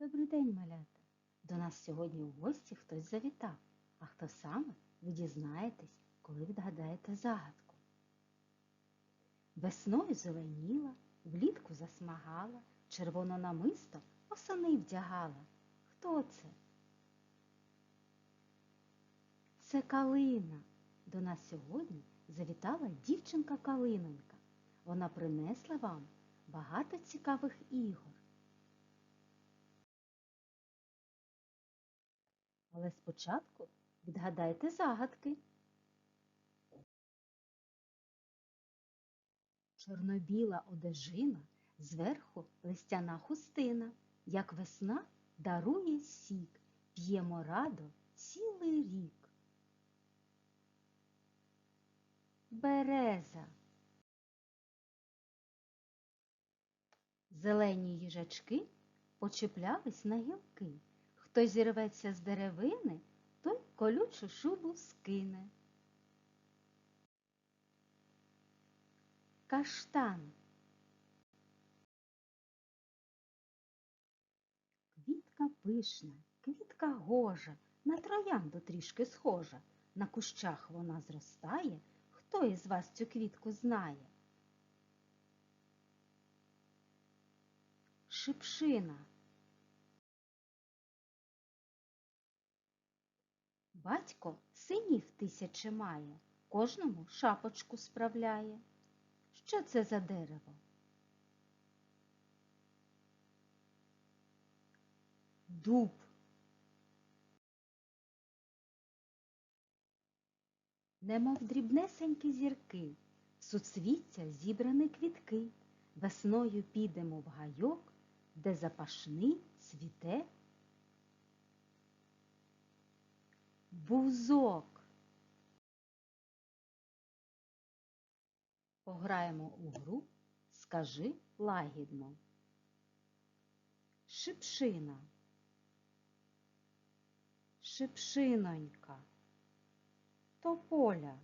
Добрий день, малята! До нас сьогодні у гості хтось завітав. А хто саме, ви дізнаєтесь, коли відгадаєте загадку. Весною зеленіла, влітку засмагала, червоно намисто осени вдягала. Хто це? Це калина. До нас сьогодні завітала дівчинка Калинонька. Вона принесла вам багато цікавих ігор. Але спочатку відгадайте загадки. Чорнобіла одежина, зверху листяна хустина, як весна дарує сік, п'ємо радо цілий рік. Береза. Зелені їжачки почіплялись на гілки. Хто зірветься з деревини, той колючу шубу скине. Каштан. Квітка пишна, квітка гожа, на троянду трішки схожа. На кущах вона зростає. Хто із вас цю квітку знає? Шипшина. Батько синів тисячі має, кожному шапочку справляє. Що це за дерево? Дуб. Немов дрібнесенькі зірки, суцвіття зібрані квітки. Весною підемо в гайок, де запашний цвіте бузок. Пограємо у гру Скажи лагідно. Шипшина. Шипшинонька. Тополя.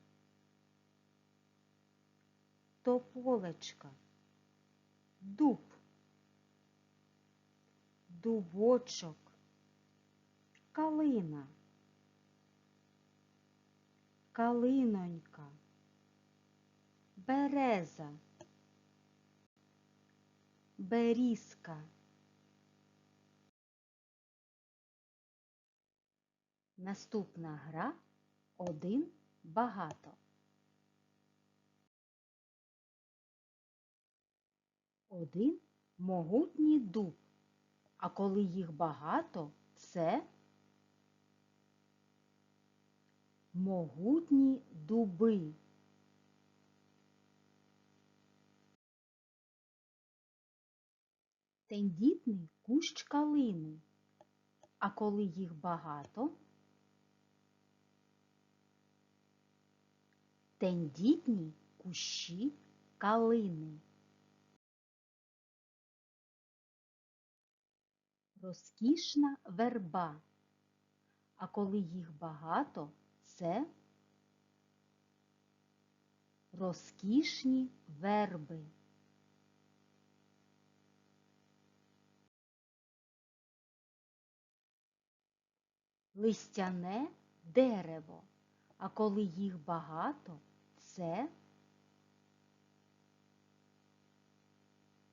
Тополечка. Дуб. Дубочок. Калина. Калинонька. Береза. Берізка. Наступна гра один багато. Один могутній дуб, а коли їх багато, це могутні дуби. Тендітний кущ калини, а коли їх багато, тендітні кущі калини. Розкішна верба, а коли їх багато, це розкішні верби. Листяне дерево, а коли їх багато, це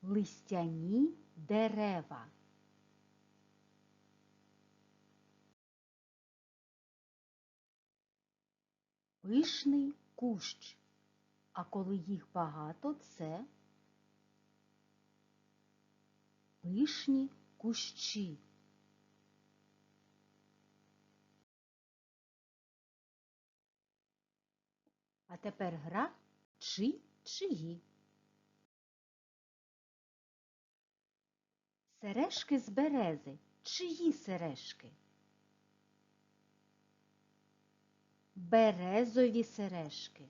листяні дерева. Пишний кущ, а коли їх багато, це пишні кущі. А тепер гра чи чиї. Сережки з берези. Чиї сережки? Березові сережки.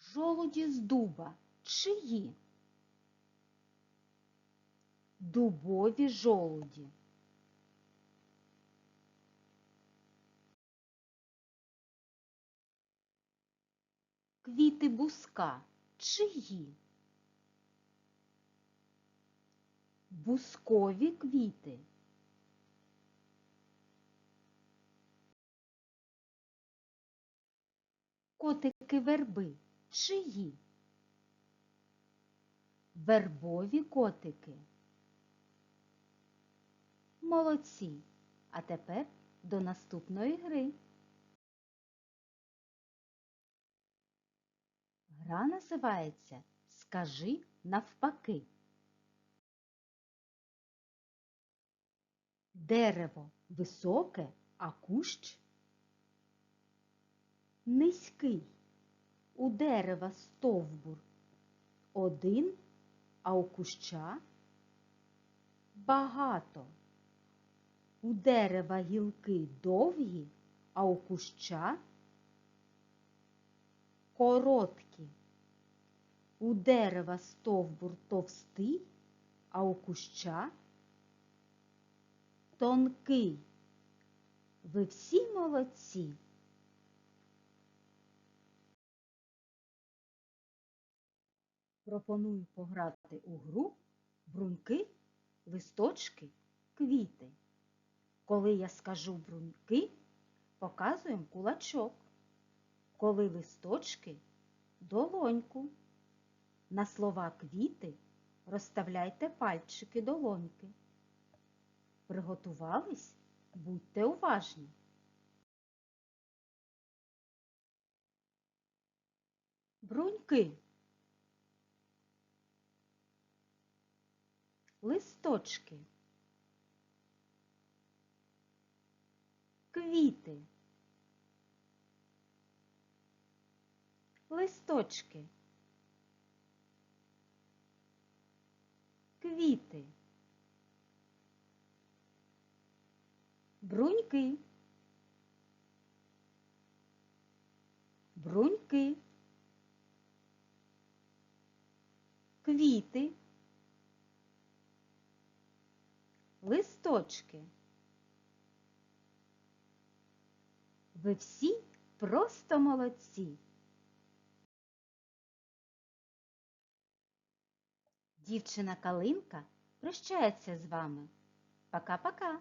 Жолуді з дуба. Чиї? Дубові жолуді. Квіти буска. чиї? Бускові квіти. Котики верби чиї? Вербові котики. Молодці. А тепер до наступної гри. Гра називається Скажи навпаки. Дерево високе, а кущ низький. У дерева стовбур один, а у куща багато. У дерева гілки довгі, а у куща короткі. У дерева стовбур товстий, а у куща тонкий. Ви всі молодці. Пропоную пограти у гру бруньки, листочки, квіти. Коли я скажу бруньки, показуємо кулачок. Коли листочки долоньку. На слова квіти розставляйте пальчики долоньки. Приготувались? Будьте уважні. Бруньки. Листочки. Квіти. Листочки. Квіти. Бруньки. Бруньки. Квіти. Листочки. Ви всі просто молодці. Дівчина Калинка прощається з вами. Пока-пока.